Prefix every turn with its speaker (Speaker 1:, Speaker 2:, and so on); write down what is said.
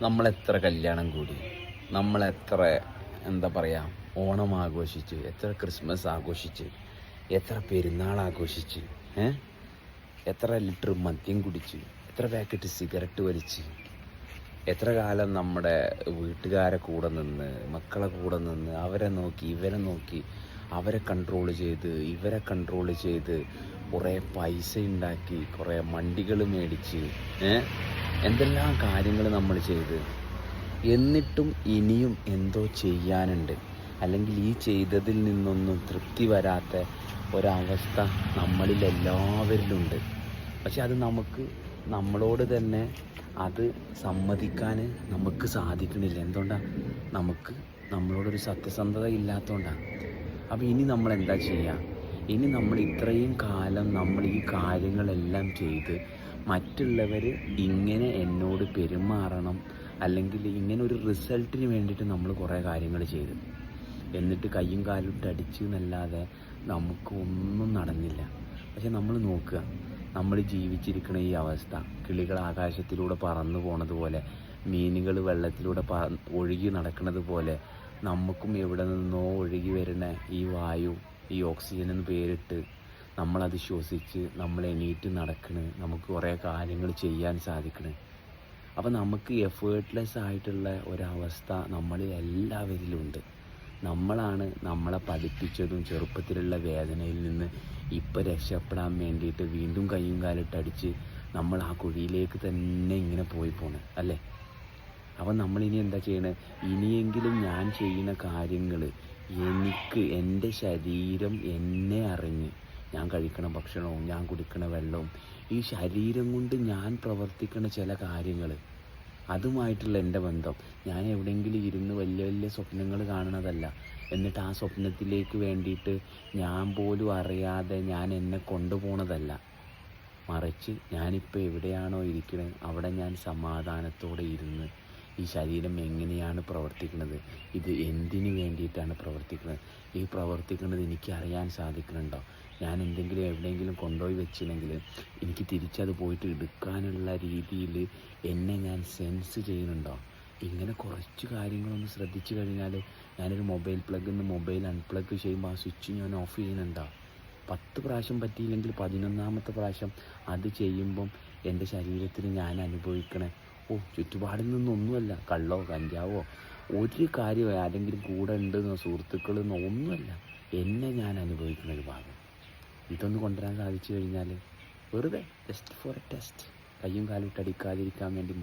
Speaker 1: നമ്മളെത്ര കല്യാണം കൂടി? നമ്മളെത്ര എന്താ പറയുക ഓണം ആഘോഷിച്ച് എത്ര ക്രിസ്മസ് ആഘോഷിച്ച് എത്ര പെരുന്നാൾ ആഘോഷിച്ച് എത്ര ലിറ്റർ മദ്യം കുടിച്ച് എത്ര പാക്കറ്റ് സിഗരറ്റ് വലിച്ച് എത്ര കാലം നമ്മുടെ വീട്ടുകാരെ കൂടെ നിന്ന് മക്കളെ കൂടെ നിന്ന് അവരെ നോക്കി ഇവരെ നോക്കി അവരെ കൺട്രോൾ ചെയ്ത് ഇവരെ കൺട്രോൾ ചെയ്ത് കുറേ പൈസ ഉണ്ടാക്കി കുറേ മണ്ടികൾ മേടിച്ച് എന്തെല്ലാം കാര്യങ്ങൾ നമ്മൾ ചെയ്ത്. എന്നിട്ടും ഇനിയും എന്തോ ചെയ്യാനുണ്ട്. അല്ലെങ്കിൽ ഈ ചെയ്തതിൽ നിന്നൊന്നും തൃപ്തി വരാത്ത ഒരവസ്ഥ നമ്മളിൽ എല്ലാവരിലുണ്ട്. പക്ഷെ അത് നമുക്ക് നമ്മളോട് തന്നെ അത് സമ്മതിക്കാൻ നമുക്ക് സാധിക്കണില്ല. എന്തുകൊണ്ടാണ് നമുക്ക് നമ്മളോടൊരു സത്യസന്ധത ഇല്ലാത്തതുകൊണ്ടാണ് അപ്പോൾ ഇനി നമ്മൾ എന്താ ചെയ്യുക ഇനി നമ്മൾ ഇത്രയും കാലം നമ്മൾ ഈ കാര്യങ്ങളെല്ലാം ചെയ്ത് മറ്റുള്ളവർ ഇങ്ങനെ എന്നോട് പെരുമാറണം അല്ലെങ്കിൽ ഇങ്ങനെ ഒരു റിസൾട്ടിന് വേണ്ടിയിട്ട് നമ്മൾ കുറേ കാര്യങ്ങൾ ചെയ്തു. എന്നിട്ട് കയ്യും കാലും അടിച്ചു എന്നല്ലാതെ നമുക്ക് ഒന്നും നടന്നില്ല. പക്ഷെ നമ്മൾ നോക്കുക നമ്മൾ ജീവിച്ചിരിക്കുന്ന ഈ അവസ്ഥ കിളികൾ ആകാശത്തിലൂടെ പറന്നു പോണതുപോലെ മീനുകൾ വെള്ളത്തിലൂടെ ഒഴുകി നടക്കുന്നത് പോലെ നമുക്കും എവിടെ നിന്നോ ഒഴുകി വരുന്ന ഈ വായു ഈ ഓക്സിജൻ എന്ന് പേരിട്ട് നമ്മളത് ശ്വസിച്ച് നമ്മൾ എണീറ്റ് നടക്കണ് നമുക്ക് കുറേ കാര്യങ്ങൾ ചെയ്യാൻ സാധിക്കണ്. അപ്പോൾ നമുക്ക് എഫേർട്ട്ലെസ് ആയിട്ടുള്ള ഒരവസ്ഥ നമ്മളിൽ എല്ലാവരിലും ഉണ്ട് നമ്മളാണ് നമ്മളെ പഠിപ്പിച്ചതും ചെറുപ്പത്തിലുള്ള വേദനയിൽ നിന്ന് ഇപ്പം രക്ഷപ്പെടാൻ വേണ്ടിയിട്ട് വീണ്ടും കയ്യും കാലിട്ടടിച്ച് നമ്മൾ ആ കുഴിയിലേക്ക് തന്നെ ഇങ്ങനെ പോയി പോണ് അല്ലേ? അപ്പം നമ്മളിനി എന്താ ചെയ്യണത് ഇനിയെങ്കിലും ഞാൻ ചെയ്യുന്ന കാര്യങ്ങൾ എനിക്ക് എന്റെ ശരീരം എന്നെ അറിഞ്ഞ് ഞാൻ കഴിക്കണ ഭക്ഷണവും ഞാൻ കുടിക്കണ വെള്ളവും ഈ ശരീരം കൊണ്ട് ഞാൻ പ്രവർത്തിക്കുന്ന ചില കാര്യങ്ങൾ അതുമായിട്ടുള്ള എന്റെ ബന്ധം. ഞാൻ എവിടെയെങ്കിലും ഇരുന്ന് വലിയ വലിയ സ്വപ്നങ്ങൾ കാണണതല്ല. എന്നിട്ട് ആ സ്വപ്നത്തിലേക്ക് വേണ്ടിയിട്ട് ഞാൻ പോലും അറിയാതെ ഞാൻ എന്നെ കൊണ്ടുപോകണതല്ല മറിച്ച് ഞാനിപ്പോൾ എവിടെയാണോ ഇരിക്കുന്നത് അവിടെ ഞാൻ സമാധാനത്തോടെ ഇരുന്ന് ഈ ശരീരം എങ്ങനെയാണ് പ്രവർത്തിക്കുന്നത്? ഇത് എന്തിനു വേണ്ടിയിട്ടാണ് പ്രവർത്തിക്കുന്നത്? ഈ പ്രവർത്തിക്കുന്നത് എനിക്ക് അറിയാൻ സാധിക്കുന്നുണ്ടോ? ഞാൻ എന്തെങ്കിലും എവിടെയെങ്കിലും കൊണ്ടുപോയി വെച്ചില്ലെങ്കിൽ എനിക്ക് തിരിച്ചത് പോയിട്ട് എടുക്കാനുള്ള രീതിയിൽ എന്നെ ഞാൻ സെൻസ് ചെയ്യുന്നുണ്ടോ? ഇങ്ങനെ കുറച്ച് കാര്യങ്ങളൊന്ന് ശ്രദ്ധിച്ചു കഴിഞ്ഞാൽ ഞാനൊരു മൊബൈൽ പ്ലഗിൽ നിന്ന് മൊബൈൽ അൺപ്ലഗ് ചെയ്യുമ്പോൾ ആ സ്വിച്ച് ഞാൻ ഓഫ് ചെയ്യുന്നുണ്ടോ? പത്ത് പ്രാവശ്യം പറ്റിയില്ലെങ്കിൽ പതിനൊന്നാമത്തെ പ്രാവശ്യം അത് ചെയ്യുമ്പം എന്റെ ശരീരത്തിൽ ഞാൻ അനുഭവിക്കണേ. ഓ ചുറ്റുപാടിൽ നിന്നൊന്നുമല്ല. കള്ളോ കഞ്ചാവോ ഒരു കാര്യമോ ആരെങ്കിലും കൂടെ ഉണ്ടെന്നോ സുഹൃത്തുക്കളെന്നോ ഒന്നുമല്ല. എന്നെ ഞാൻ അനുഭവിക്കുന്ന ഒരു ഭാഗം. ഇതൊന്ന് കൊണ്ടുവരാൻ സാധിച്ചു കഴിഞ്ഞാൽ വെറുതെ ജസ്റ്റ് ഫോർ എ ടെസ്റ്റ് കയ്യും കാലും ഇട്ടടിക്കാതിരിക്കാൻ വേണ്ടി